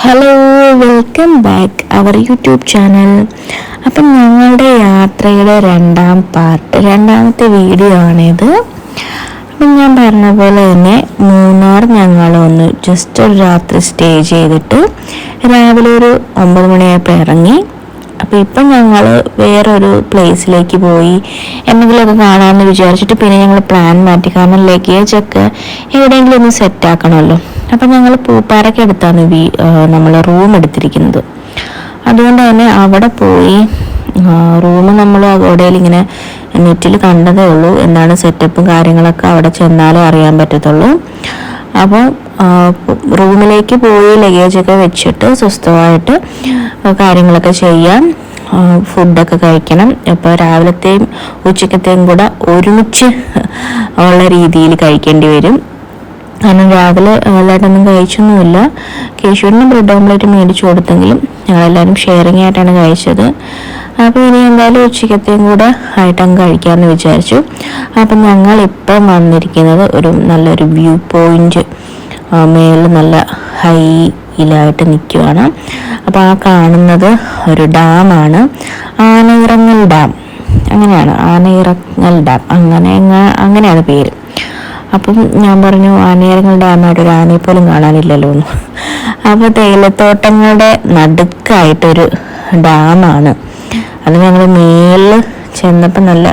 Hello welcome back our YouTube channel അപ്പം ഞങ്ങളുടെ യാത്രയുടെ രണ്ടാം പാർട്ട് രണ്ടാമത്തെ വീഡിയോ ആണിത്. അപ്പം ഞാൻ പറഞ്ഞ പോലെ തന്നെ മൂന്നാർ ഞങ്ങൾ ഒന്ന് ജസ്റ്റ് ഒരു രാത്രി സ്റ്റേ ചെയ്തിട്ട് രാവിലെ ഒരു ഒമ്പത് മണിയായപ്പോൾ ഇറങ്ങി. അപ്പോൾ ഇപ്പം ഞങ്ങൾ വേറൊരു പ്ലേസിലേക്ക് പോയി എന്തെങ്കിലുമൊക്കെ കാണാമെന്ന് വിചാരിച്ചിട്ട് പിന്നെ ഞങ്ങൾ പ്ലാൻ മാറ്റി. കാരണം ലഗേജ് ഒക്കെ എവിടെയെങ്കിലും ഒന്ന് സെറ്റാക്കണമല്ലോ അപ്പം ഞങ്ങൾ പൂപ്പാറയ്ക്ക് അടുത്താണ് വീ നമ്മൾ റൂം എടുത്തിരിക്കുന്നത്. അതുകൊണ്ട് തന്നെ അവിടെ പോയി റൂം നമ്മൾ അവിടെയിൽ ഇങ്ങനെ നെറ്റിൽ കണ്ടതേ ഉള്ളൂ. എന്താണ് സെറ്റപ്പും കാര്യങ്ങളൊക്കെ അവിടെ ചെന്നാലേ അറിയാൻ പറ്റത്തുള്ളൂ. അപ്പോൾ റൂമിലേക്ക് പോയി ലഗേജൊക്കെ വെച്ചിട്ട് സ്വസ്ഥമായിട്ട് കാര്യങ്ങളൊക്കെ ചെയ്യാം. ഫുഡൊക്കെ കഴിക്കണം. ഇപ്പോൾ രാവിലത്തെയും ഉച്ചക്കത്തെയും കൂടെ ഒരുമിച്ച് ഉള്ള രീതിയിൽ കഴിക്കേണ്ടി വരും. കാരണം രാവിലെ വലുതായിട്ടൊന്നും കഴിച്ചൊന്നുമില്ല. കേശുവിന് ബ്രെഡ് ഓംലേറ്റ് മേടിച്ചു കൊടുത്തെങ്കിലും ഞങ്ങളെല്ലാവരും ഷെയറിങ് ആയിട്ടാണ് കഴിച്ചത്. അപ്പോൾ ഇനി എന്തായാലും ഉച്ചക്കത്തെയും കൂടെ ഐറ്റം കഴിക്കാമെന്ന് വിചാരിച്ചു. അപ്പം ഞങ്ങൾ ഇപ്പം വന്നിരിക്കുന്നത് ഒരു നല്ലൊരു വ്യൂ പോയിന്റ് മേളിൽ നല്ല ഹൈ ഇലായിട്ട് നിൽക്കുവാണ്. അപ്പോൾ ആ കാണുന്നത് ഒരു ഡാമാണ് ആനയിറങ്ങൽ ഡാം അങ്ങനെയാണ് ആനയിറങ്ങൽ ഡാം അങ്ങനെ അങ്ങനെയാണ് പേര്. അപ്പം ഞാൻ പറഞ്ഞു ആനയിറങ്ങൽ ഡാമായിട്ട് ഒരു ആനയെ പോലും കാണാനില്ലല്ലോ എന്ന്. അപ്പോൾ തേയിലത്തോട്ടങ്ങളുടെ നടുക്കായിട്ടൊരു ഡാമാണ് അത് ഞങ്ങൾ മേളിൽ ചെന്നപ്പോൾ നല്ല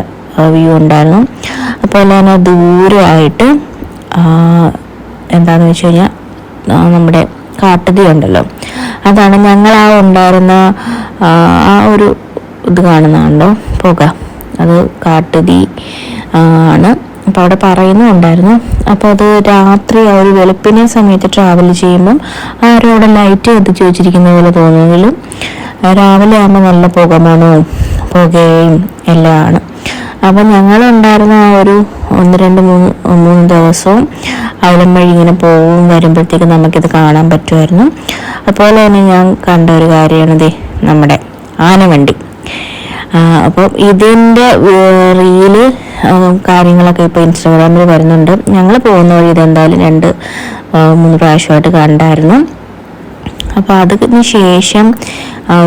വ്യൂ ഉണ്ടായിരുന്നു. അപ്പോൾ ഞാൻ ദൂരമായിട്ട് എന്താണെന്ന് വെച്ച് കഴിഞ്ഞാൽ നമ്മുടെ കാട്ടുതീ ഉണ്ടല്ലോ. അതാണ് ഞങ്ങൾ ആ ഉണ്ടായിരുന്ന ആ, ഒരു ഇത് കാണുന്നുണ്ടോ പുക. അത് കാട്ടുതീ ആണ്. അപ്പോൾ അവിടെ പറയുന്നുണ്ടായിരുന്നു അപ്പോൾ അത് രാത്രി ആ ഒരു വെളുപ്പിനെ സമയത്ത് ട്രാവൽ ചെയ്യുമ്പം ആരോടെ ലൈറ്റ് കത്തിച്ച് വെച്ചിരിക്കുന്ന പോലെ തോന്നുമെങ്കിലും രാവിലെ ആകുമ്പോൾ നല്ല പുകമണവും പുകയും എല്ലാമാണ്. അപ്പം ഞങ്ങളുണ്ടായിരുന്ന ആ ഒരു ഒന്ന് രണ്ട് മൂന്ന് മൂന്ന് ദിവസവും അവലം വഴി ഇങ്ങനെ പോവും വരുമ്പോഴത്തേക്ക് നമുക്കിത് കാണാൻ പറ്റുമായിരുന്നു. അതുപോലെ തന്നെ ഞാൻ കണ്ട ഒരു കാര്യമാണ് ദേ നമ്മുടെ ആനവണ്ടി. അപ്പോൾ ഇതിന്റെ റീൽ കാര്യങ്ങളൊക്കെ ഇപ്പോൾ ഇൻസ്റ്റാഗ്രാമിൽ വരുന്നുണ്ട്. ഞങ്ങൾ പോകുന്ന വഴി ഇതെന്തായാലും രണ്ട് മൂന്ന് പ്രാവശ്യമായിട്ട് കണ്ടായിരുന്നു. അപ്പോൾ അതിന് ശേഷം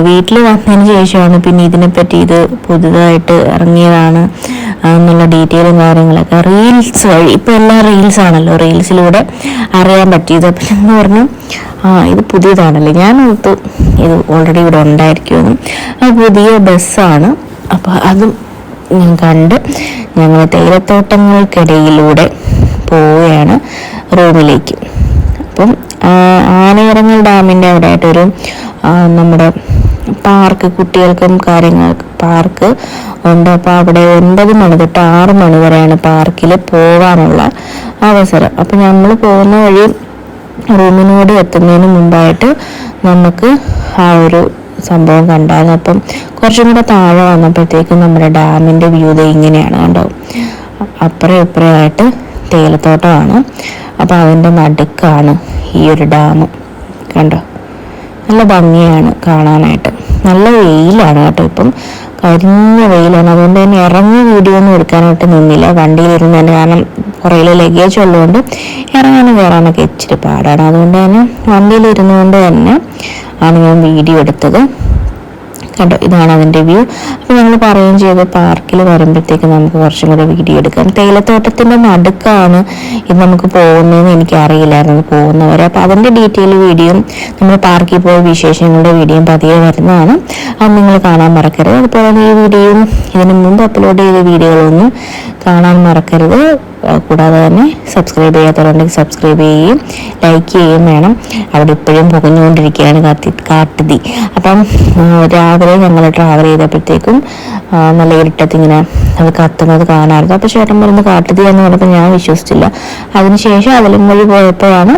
വീട്ടിൽ വന്നതിന് ശേഷമാണ് പിന്നെ ഇതിനെപ്പറ്റി ഇത് പുതുതായിട്ട് ഇറങ്ങിയതാണ് എന്നുള്ള ഡീറ്റെയിലും കാര്യങ്ങളൊക്കെ. റീൽസ് വഴി ഇപ്പൊ എല്ലാം റീൽസ് ആണല്ലോ റീൽസിലൂടെ അറിയാൻ പറ്റിയത്. അപ്പം ഞാൻ പറഞ്ഞു ആ ഇത് പുതിയതാണല്ലോ ഞാൻ ഓർത്തു ഇത് ഓൾറെഡി ഇവിടെ ഉണ്ടായിരിക്കുമെന്നും. അത് പുതിയ ബസ്സാണ്. അപ്പോൾ അതും ഞാൻ കണ്ട് ഞങ്ങൾ തേയിലത്തോട്ടങ്ങൾക്കിടയിലൂടെ പോവുകയാണ് റൂമിലേക്ക്. അപ്പം ആനയിറങ്ങൽ ഡാമിന്റെ അവിടെ ആയിട്ടൊരു നമ്മുടെ പാർക്ക് കുട്ടികൾക്കും കാര്യങ്ങൾ പാർക്ക് ഉണ്ട്. അപ്പോൾ അവിടെ ഒൻപത് മണി തൊട്ട് ആറ് മണി വരെയാണ് പാർക്കിൽ പോകാനുള്ള അവസരം. അപ്പം നമ്മൾ പോകുന്ന വഴി റൂമിനോട് എത്തുന്നതിന് മുമ്പായിട്ട് നമുക്ക് ആ ഒരു സംഭവം കണ്ടായിരുന്നു. അപ്പം കുറച്ചും കൂടെ താഴെ വന്നപ്പോഴത്തേക്കും നമ്മുടെ ഡാമിന്റെ വ്യൂ ദേ ഇങ്ങനെയാണ് കണ്ടോ? അപ്പുറം ഇപ്പുറമായിട്ട് തേയിലത്തോട്ടമാണ്. അപ്പോൾ അതിന്റെ നടുക്കാണ് ഈ ഒരു ഡാം. കണ്ടോ? നല്ല ഭംഗിയാണ് കാണാനായിട്ട്. നല്ല വെയിലാണ് കേട്ടോ ഇപ്പം. കരിഞ്ഞ വെയിലാണ്. അതുകൊണ്ട് തന്നെ ഇറങ്ങി വീഡിയോ ഒന്നും എടുക്കാനായിട്ട് നിന്നില്ല. വണ്ടിയിലിരുന്ന് തന്നെ കാരണം കുറേ ലഗേജ് ഉള്ളതുകൊണ്ട് ഇറങ്ങാനും കയറാനൊക്കെ ഇച്ചിരി പാടാണ്. അതുകൊണ്ട് തന്നെ വണ്ടിയിലിരുന്നുകൊണ്ട് തന്നെ ആണ് ഞാൻ വീഡിയോ എടുത്തത്. കണ്ടോ? ഇതാണ് അതിന്റെ വ്യൂ. അപ്പോൾ ഞങ്ങൾ പറയുകയും ചെയ്ത് പാർക്കിൽ വരുമ്പോഴത്തേക്ക് നമുക്ക് കുറച്ചും കൂടെ വീഡിയോ എടുക്കാം. തേയിലത്തോട്ടത്തിന്റെ നടുക്കാണ് ഇത് നമുക്ക് പോകുന്നതെന്ന് എനിക്ക് അറിയില്ലായിരുന്നു പോകുന്നവരെ. അപ്പോൾ അതിന്റെ ഡീറ്റെയിൽ വീഡിയോയും നമ്മൾ പാർക്കിൽ പോയ വിശേഷങ്ങളുടെ വീഡിയോയും പതിയെ വരുന്നതാണ്. അത് നിങ്ങൾ കാണാൻ മറക്കരുത്. അതുപോലെ ഈ വീഡിയോയും ഇതിന് മുമ്പ് അപ്ലോഡ് ചെയ്ത വീഡിയോകളൊന്നും കാണാൻ മറക്കരുത്. കൂടാതെ തന്നെ സബ്സ്ക്രൈബ് ചെയ്യാത്തവരുണ്ടെങ്കിൽ സബ്സ്ക്രൈബ് ചെയ്യുകയും ലൈക്ക് ചെയ്യുകയും വേണം. അവിടെ ഇപ്പോഴും പുകഞ്ഞുകൊണ്ടിരിക്കുകയാണ് കാത്തി കാട്ടുതി. അപ്പം ആ, രാവിലെ ഞങ്ങൾ ട്രാവൽ ചെയ്തപ്പോഴത്തേക്കും നല്ല ഇരുട്ടത്ത് ഇങ്ങനെ അത് കത്തുന്നത് കാണാറുണ്ട് അപ്പോൾ ചേട്ടൻ പറയുന്നത് കാട്ടുതീ എന്ന് പറഞ്ഞപ്പോൾ ഞാൻ വിശ്വസിച്ചില്ല. അതിനുശേഷം അതിലും വഴി പോയപ്പോഴാണ്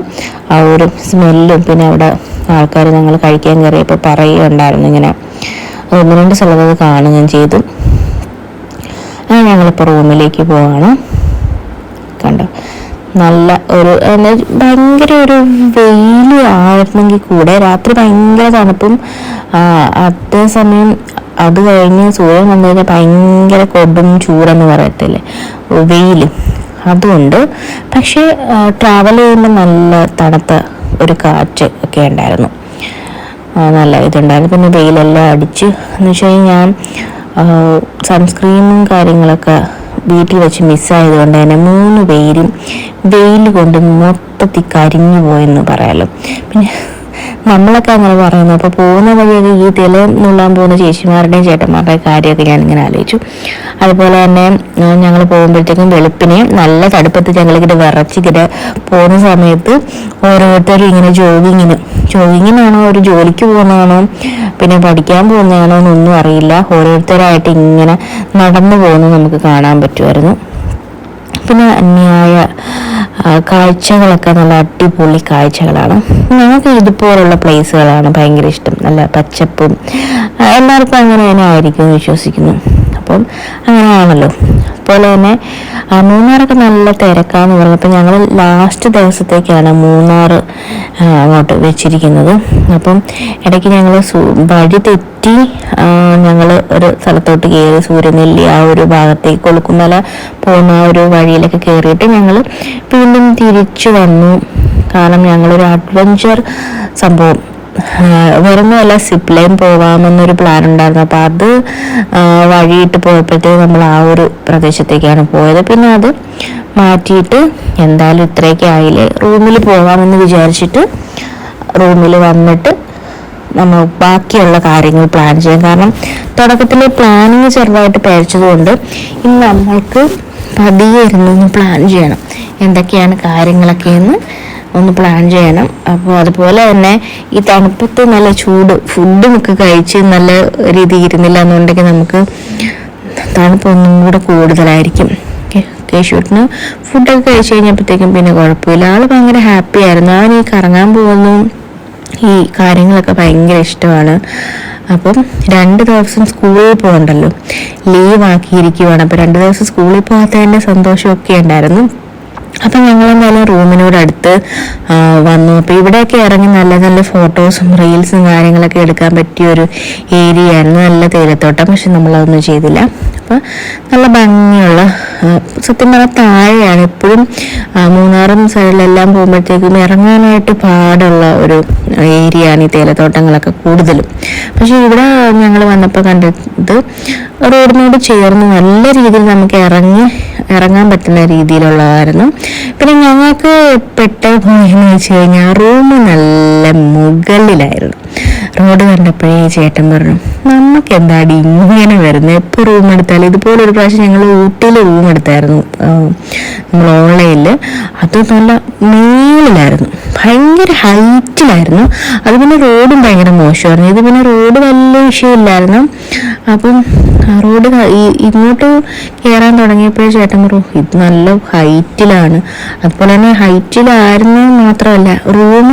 ആ ഒരു സ്മെല്ലും പിന്നെ അവിടെ ആൾക്കാർ ഞങ്ങൾ കഴിക്കാൻ കയറിയപ്പോൾ പറയുകയുണ്ടായിരുന്നു ഇങ്ങനെ. ഒന്ന് രണ്ട് സ്ഥലത്ത് കാണുകയും ചെയ്തു. ഞങ്ങളിപ്പോൾ റൂമിലേക്ക് പോവാണ്. കണ്ടോ? നല്ല ഒരു ഭയങ്കര ഒരു വെയിൽ ആയിരുന്നെങ്കിൽ കൂടെ രാത്രി ഭയങ്കര തണുപ്പും അതേസമയം അത് കഴിഞ്ഞ് സൂര്യൻ വന്നു കഴിഞ്ഞാൽ ഭയങ്കര കൊടും ചൂടെന്ന് പറയത്തില്ലേ വെയിൽ അതുകൊണ്ട് പക്ഷേ ട്രാവൽ ചെയ്യുമ്പോൾ നല്ല തണുത്ത ഒരു കാറ്റ് ഒക്കെ ഉണ്ടായിരുന്നു. നല്ല ഇതുണ്ടായിരുന്നു. പിന്നെ വെയിലെല്ലാം അടിച്ച്. എന്ന് വെച്ച് കഴിഞ്ഞാൽ ഞാൻ സൺസ്ക്രീനും കാര്യങ്ങളൊക്കെ വീട്ടിൽ വെച്ച് മിസ്സായതുകൊണ്ട് തന്നെ മൂന്ന് പേരും വെയിൽ കൊണ്ട് മൊത്തത്തിൽ കരിഞ്ഞു പോയെന്ന് പറയാലോ. പിന്നെ നമ്മളൊക്കെ അങ്ങനെ പറയുന്നു. അപ്പോൾ പോകുന്ന വഴിയൊക്കെ ഈ തില നുള്ളാൻ പോകുന്ന ചേച്ചിമാരുടെയും ചേട്ടന്മാരുടെയും കാര്യമൊക്കെ ഞാൻ ഇങ്ങനെ ആലോചിച്ചു. അതുപോലെ തന്നെ ഞങ്ങൾ പോകുമ്പോഴത്തേക്കും വെളുപ്പിനെ നല്ല തടുപ്പത്ത് ഞങ്ങളിങ്ങനെ വിറച്ചിങ്ങനെ പോകുന്ന സമയത്ത് ഓരോരുത്തരും ഇങ്ങനെ ജോഗിങ്ങിന്. ജോഗിങ്ങിനാണോ? ഒരു ജോലിക്ക് പോകുന്നതാണോ? പിന്നെ പഠിക്കാൻ പോകുന്നതാണോ എന്നൊന്നും അറിയില്ല. ഓരോരുത്തരായിട്ട് ഇങ്ങനെ നടന്നു പോകുന്നത് നമുക്ക് കാണാൻ പറ്റുമായിരുന്നു. പിന്നെ അന്യായ കാഴ്ചകളൊക്കെ നല്ല അടിപൊളി കാഴ്ചകളാണ്. ഞങ്ങൾക്ക് ഇതുപോലുള്ള പ്ലേസുകളാണ് ഭയങ്കര ഇഷ്ടം. നല്ല പച്ചപ്പും എല്ലാവർക്കും അങ്ങനെ തന്നെ ആയിരിക്കും വിശ്വസിക്കുന്നു. അപ്പം അങ്ങനെയാണല്ലോ. അതുപോലെ തന്നെ മൂന്നാറൊക്കെ നല്ല തിരക്കാന്ന് പറഞ്ഞു അപ്പം ഞങ്ങൾ ലാസ്റ്റ് ദിവസത്തേക്കാണ് മൂന്നാർ അങ്ങോട്ട് വെച്ചിരിക്കുന്നത്. അപ്പം ഇടയ്ക്ക് ഞങ്ങൾ വഴി തെറ്റി ഞങ്ങൾ ഒരു സ്ഥലത്തോട്ട് കയറി സൂര്യനെല്ലി ആ ഒരു ഭാഗത്തേക്ക് കൊളുക്കുമല പോകുന്ന ആ ഒരു വഴിയിലൊക്കെ കയറിയിട്ട് ഞങ്ങൾ വീണ്ടും തിരിച്ചു വന്നു. കാരണം ഞങ്ങളൊരു അഡ്വഞ്ചർ സംഭവം. വരുന്നതല്ല സിപ്പ് ലൈൻ പോകാമെന്നൊരു പ്ലാൻ ഉണ്ടായിരുന്നു. അപ്പോൾ അത് വഴിയിട്ട് പോയപ്പോഴത്തേക്ക് നമ്മൾ ആ ഒരു പ്രദേശത്തേക്കാണ് പോയത്. പിന്നെ അത് മാറ്റിയിട്ട് എന്തായാലും ഇത്രയൊക്കെ ആയില്ലേ. റൂമിൽ പോകാമെന്ന് വിചാരിച്ചിട്ട് റൂമിൽ വന്നിട്ട് നമ്മൾ ബാക്കിയുള്ള കാര്യങ്ങൾ പ്ലാൻ ചെയ്യാം. കാരണം തുടക്കത്തിൽ പ്ലാനിങ് ചെറുതായിട്ട് പേരിച്ചതുകൊണ്ട് ഇന്ന് നമ്മൾക്ക് പതിയെ ഇരുന്നൊന്ന് പ്ലാൻ ചെയ്യണം. എന്തൊക്കെയാണ് കാര്യങ്ങളൊക്കെ എന്ന് ഒന്ന് പ്ലാൻ ചെയ്യണം. അപ്പോൾ അതുപോലെ തന്നെ ഈ തണുപ്പത്ത് നല്ല ചൂട് ഫുഡും ഒക്കെ കഴിച്ച് നല്ല രീതിയിൽ ഇരുന്നില്ല എന്നുണ്ടെങ്കിൽ നമുക്ക് തണുപ്പ് ഒന്നും കൂടെ കൂടുതലായിരിക്കും. കേശുട്ടിന് ഫുഡൊക്കെ കഴിച്ച് കഴിഞ്ഞപ്പോഴത്തേക്കും പിന്നെ കുഴപ്പമില്ല. ആൾ ഭയങ്കര ഹാപ്പി ആയിരുന്നു. അവൻ ഈ കറങ്ങാൻ പോകുന്നു. ഈ കാര്യങ്ങളൊക്കെ ഭയങ്കര ഇഷ്ടമാണ്. അപ്പം രണ്ട് ദിവസം സ്കൂളിൽ പോകണ്ടല്ലോ. ലീവ് ആക്കിയിരിക്കുവാണ്. അപ്പോൾ രണ്ട് ദിവസം സ്കൂളിൽ പോകാത്തതിന്റെ സന്തോഷമൊക്കെ ഉണ്ടായിരുന്നു. അപ്പം ഞങ്ങൾ എന്തായാലും റൂമിനോട് അടുത്ത് വന്നു. അപ്പോൾ ഇവിടെയൊക്കെ ഇറങ്ങി നല്ല നല്ല ഫോട്ടോസും റീൽസും കാര്യങ്ങളൊക്കെ എടുക്കാൻ പറ്റിയ ഒരു ഏരിയ ആയിരുന്നു നല്ല തേയിലത്തോട്ടം പക്ഷെ നമ്മളതൊന്നും ചെയ്തില്ല. അപ്പോൾ നല്ല ഭംഗിയുള്ള സത്യം പറഞ്ഞാൽ താഴെയാണ്. എപ്പോഴും മൂന്നാറും സൈഡിലെല്ലാം പോകുമ്പോഴത്തേക്കും ഇറങ്ങാനായിട്ട് പാടുള്ള ഒരു ഏരിയ ആണ് ഈ തേയിലത്തോട്ടങ്ങളൊക്കെ കൂടുതലും. പക്ഷെ ഇവിടെ ഞങ്ങൾ വന്നപ്പോൾ കണ്ടത് റോഡിനോട് ചേർന്ന് നല്ല രീതിയിൽ നമുക്ക് ഇറങ്ങി ഇറങ്ങാൻ പറ്റുന്ന രീതിയിലുള്ളതായിരുന്നു. പിന്നെ ഞങ്ങൾക്ക് പെട്ട പോയെന്ന് വെച്ച് കഴിഞ്ഞാൽ റൂം നല്ല മുകളിലായിരുന്നു. റോഡ് കണ്ടപ്പോഴേ ചേട്ടൻ പറഞ്ഞു നമുക്ക് എന്താടി ഇങ്ങനെ വരുന്നത് എപ്പോൾ റൂം എടുത്താലും? ഇതുപോലെ ഒരു പ്രാവശ്യം ഞങ്ങൾ ഊട്ടിയിൽ റൂം എടുത്തായിരുന്നു. നമ്മൾ ഓൺലൈനിൽ. അത് നല്ല മേളിലായിരുന്നു. ഭയങ്കര ഹൈറ്റിലായിരുന്നു അത് പിന്നെ റോഡും ഭയങ്കര മോശമായിരുന്നു. ഇത് പിന്നെ റോഡ് വലിയ വിഷയമില്ലായിരുന്നു. അപ്പം റോഡ് ഇങ്ങോട്ട് കയറാൻ തുടങ്ങിയപ്പോഴേ ചേട്ടൻ പറഞ്ഞു ഇത് നല്ല ഹൈറ്റിലാണ്. അതുപോലെ തന്നെ ഹൈറ്റിലായിരുന്നു മാത്രമല്ല റൂം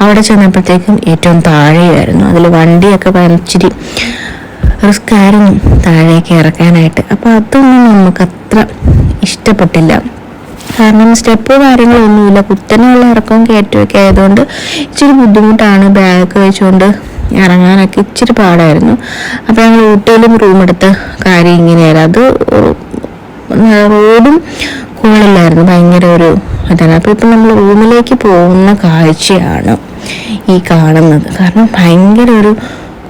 അവിടെ ചെന്നപ്പോഴത്തേക്കും ഏറ്റവും താഴെയായിരുന്നു. അതിൽ വണ്ടിയൊക്കെ വലിച്ചിരി റിസ്ക് ആയിരുന്നു താഴേക്ക് ഇറക്കാനായിട്ട്. അപ്പോൾ അതൊന്നും നമുക്ക് അത്ര ഇഷ്ടപ്പെട്ടില്ല. കാരണം സ്റ്റെപ്പ് കാര്യങ്ങളൊന്നുമില്ല. കുത്തനെയുള്ള ഇറക്കവും കയറ്റുമൊക്കെ ആയതുകൊണ്ട് ഇച്ചിരി ബുദ്ധിമുട്ടാണ് ബാഗ് വെച്ചുകൊണ്ട് ഇറങ്ങാനൊക്കെ ഇച്ചിരി പാടായിരുന്നു. അപ്പോൾ ഞങ്ങൾ ഊട്ടിയിലും റൂം എടുത്ത കാര്യം ഇങ്ങനെയായിരുന്നു. അത് റോഡും കോളില്ലായിരുന്നു ഭയങ്കര ഒരു ഇതാണ്. അപ്പോൾ ഇപ്പം നമ്മൾ റൂമിലേക്ക് പോകുന്ന കാഴ്ചയാണ് ഈ കാണുന്നത്. കാരണം ഭയങ്കര ഒരു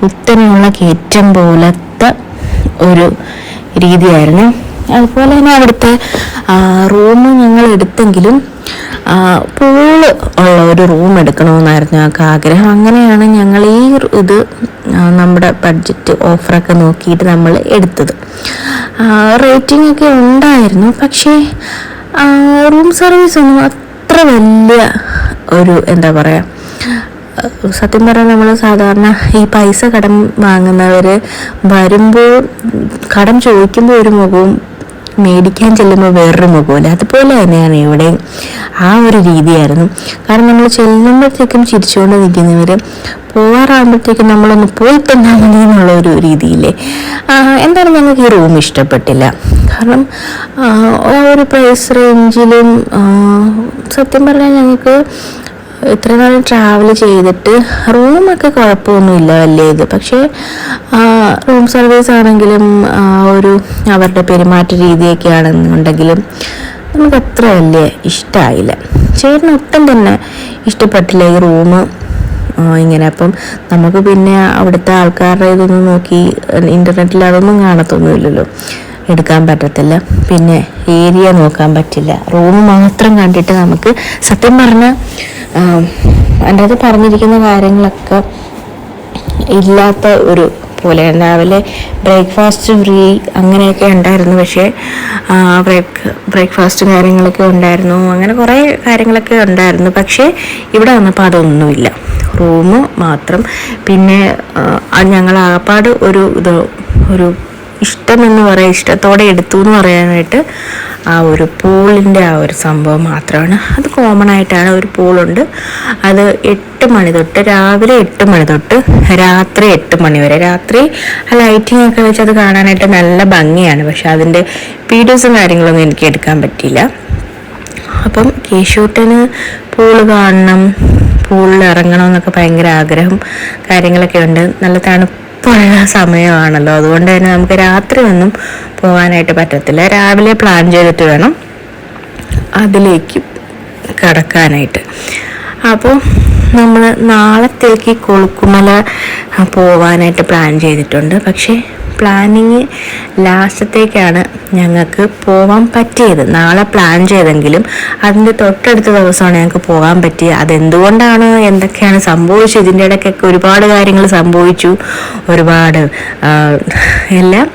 കുത്തനെയുള്ള കയറ്റം പോലത്തെ ഒരു രീതിയായിരുന്നു. അതുപോലെ തന്നെ അവിടുത്തെ റൂം ഞങ്ങൾ എടുത്തെങ്കിലും പൂൾ ഉള്ള ഒരു റൂം എടുക്കണമെന്നായിരുന്നു ഞങ്ങൾക്ക് ആഗ്രഹം. അങ്ങനെയാണ് ഞങ്ങൾ ഈ ഇത് നമ്മുടെ ബഡ്ജറ്റ് ഓഫറൊക്കെ നോക്കിയിട്ട് നമ്മൾ എടുത്തത്. റേറ്റിംഗ് ഒക്കെ ഉണ്ടായിരുന്നു. പക്ഷേ റൂം സർവീസ് ഒന്നും അത്ര വലിയ ഒരു എന്താ പറയുക സത്യം പറഞ്ഞാൽ നമ്മൾ സാധാരണ ഈ പൈസ കടം വാങ്ങുന്നവർ വരുമ്പോൾ കടം ചോദിക്കുമ്പോൾ ഒരു മുഖവും മേടിക്കാൻ ചെല്ലുമ്പോൾ വേറൊരു മുഖമില്ല അതുപോലെ തന്നെയാണ് ഇവിടെ ആ ഒരു രീതിയായിരുന്നു. കാരണം നമ്മൾ ചെല്ലുമ്പോഴത്തേക്കും ചിരിച്ചുകൊണ്ട് നിൽക്കുന്നവർ പോകാറാകുമ്പോഴത്തേക്കും നമ്മളൊന്ന് പോയി തന്നാൽ മതി എന്നുള്ള ഒരു രീതിയില്ലേ എന്തായാലും ഞങ്ങൾക്ക് ഈ റൂം ഇഷ്ടപ്പെട്ടില്ല? കാരണം ആ ഒരു പ്രൈസ് റേഞ്ചിലും സത്യം പറഞ്ഞാൽ ഞങ്ങൾക്ക് ഇത്ര നാൾ ട്രാവൽ ചെയ്തിട്ട് റൂമൊക്കെ കുഴപ്പമൊന്നുമില്ല വലിയ ഇത് പക്ഷേ റൂം സർവീസ് ആണെങ്കിലും ഒരു അവരുടെ പെരുമാറ്റ രീതിയൊക്കെ ആണെന്നുണ്ടെങ്കിലും നമുക്ക് അത്ര വലിയ ഇഷ്ടമായില്ല ചേട്ടന് ഒട്ടും തന്നെ ഇഷ്ടപ്പെട്ടില്ല ഈ റൂം ഇങ്ങനെ അപ്പം നമുക്ക് പിന്നെ അവിടുത്തെ ആൾക്കാരുടെ ഇതൊന്നും നോക്കി ഇന്റർനെറ്റിൽ അതൊന്നും കാണത്തൊന്നുമില്ലല്ലോ. എടുക്കാൻ പറ്റത്തില്ല. പിന്നെ ഏരിയ നോക്കാൻ പറ്റില്ല. റൂം മാത്രം കണ്ടിട്ട് നമുക്ക് സത്യം പറഞ്ഞാൽ എന്റെ അത് പറഞ്ഞിരിക്കുന്ന കാര്യങ്ങളൊക്കെ ഇല്ലാത്ത ഒരു പോലെ. രാവിലെ ബ്രേക്ക്ഫാസ്റ്റ് ഫ്രീ അങ്ങനെയൊക്കെ ഉണ്ടായിരുന്നു. പക്ഷേ ബ്രേക്ക് ബ്രേക്ക്ഫാസ്റ്റും കാര്യങ്ങളൊക്കെ ഉണ്ടായിരുന്നു. അങ്ങനെ കുറേ കാര്യങ്ങളൊക്കെ ഉണ്ടായിരുന്നു. പക്ഷേ ഇവിടെ വന്നപ്പോൾ അതൊന്നുമില്ല. റൂം മാത്രം. പിന്നെ ഞങ്ങൾ ആകപ്പാട് ഒരു ഇത് ഒരു ഇഷ്ടമെന്ന് പറയാം ഇഷ്ടത്തോടെ എടുത്തു എന്ന് പറയാനായിട്ട് ആ ഒരു പൂളിന്റെ ആ ഒരു സംഭവം മാത്രമാണ്. അത് കോമൺ ആയിട്ടാണ്. ഒരു പൂളുണ്ട്. അത് എട്ട് മണി തൊട്ട് രാവിലെ എട്ട് മണി തൊട്ട് രാത്രി എട്ട് മണി വരെ. രാത്രി ആ ലൈറ്റിംഗ് ഒക്കെ വെച്ച് അത് കാണാനായിട്ട് നല്ല ഭംഗിയാണ്. പക്ഷെ അതിന്റെ വീഡിയോസും കാര്യങ്ങളൊന്നും എനിക്ക് എടുക്കാൻ പറ്റിയില്ല. അപ്പം കേശൂട്ടന് പൂൾ കാണണം പൂളിൽ ഇറങ്ങണം എന്നൊക്കെ ഭയങ്കര ആഗ്രഹം കാര്യങ്ങളൊക്കെ ഉണ്ട്. നല്ല തണുപ്പുള്ള സമയമാണല്ലോ. അതുകൊണ്ട് തന്നെ നമുക്ക് രാത്രി ഒന്നും പോകാനായിട്ട് പറ്റത്തില്ല. രാവിലെ പ്ലാൻ ചെയ്തിട്ട് വേണം അതിലേക്ക് കടക്കാനായിട്ട്. അപ്പോൾ നമ്മൾ നാളത്തേക്ക് കൊളുക്കുമല പോവാനായിട്ട് പ്ലാൻ ചെയ്തിട്ടുണ്ട്. പക്ഷേ പ്ലാനിങ് ലാസ്റ്റത്തേക്കാണ് ഞങ്ങൾക്ക് പോവാൻ പറ്റിയത്. നാളെ പ്ലാൻ ചെയ്തെങ്കിലും അതിന്റെ തൊട്ടടുത്ത ദിവസമാണ് ഞങ്ങൾക്ക് പോകാൻ പറ്റിയത്. അതെന്തുകൊണ്ടാണ്? എന്തൊക്കെയാണ് സംഭവിച്ചത്? ഇതിന്റെ ഇടയ്ക്കൊക്കെ ഒരുപാട് കാര്യങ്ങൾ സംഭവിച്ചു. ഒരുപാട് എല്ലാം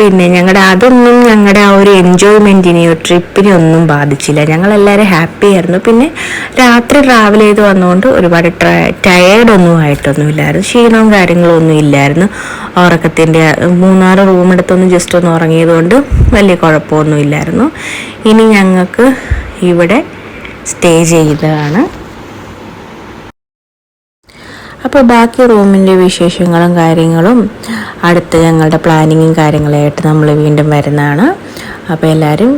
പിന്നെ ഞങ്ങളുടെ അതൊന്നും ഞങ്ങളുടെ ആ ഒരു എൻജോയ്മെന്റിനെയോ ട്രിപ്പിനെയോ ഒന്നും ബാധിച്ചില്ല. ഞങ്ങളെല്ലാവരും ഹാപ്പി ആയിരുന്നു. പിന്നെ രാത്രി ട്രാവൽ ചെയ്ത് വന്നുകൊണ്ട് ഒരുപാട് ടയേർഡൊന്നും ആയിട്ടൊന്നുമില്ലായിരുന്നു. ക്ഷീണവും കാര്യങ്ങളും ഒന്നും ഇല്ലായിരുന്നു. ഉറക്കത്തിന്റെ മൂന്നാറ് റൂം എടുത്തൊന്ന് ജസ്റ്റ് ഒന്ന് ഉറങ്ങിയതുകൊണ്ട് വലിയ കുഴപ്പമൊന്നും ഇല്ലായിരുന്നു ഇനി ഞങ്ങൾക്ക് ഇവിടെ സ്റ്റേ ചെയ്തതാണ്. അപ്പോൾ ബാക്കി റൂമിന്റെ വിശേഷങ്ങളും കാര്യങ്ങളും അടുത്ത ഞങ്ങളുടെ പ്ലാനിങ്ങും കാര്യങ്ങളായിട്ട് നമ്മൾ വീണ്ടും വരുന്നതാണ്. അപ്പോൾ എല്ലാവരും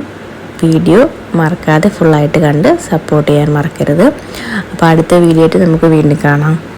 വീഡിയോ മറക്കാതെ ഫുള്ളായിട്ട് കണ്ട് സപ്പോർട്ട് ചെയ്യാൻ മറക്കരുത്. അപ്പോൾ അടുത്ത വീഡിയോ ആയിട്ട് നമുക്ക് വീണ്ടും കാണാം.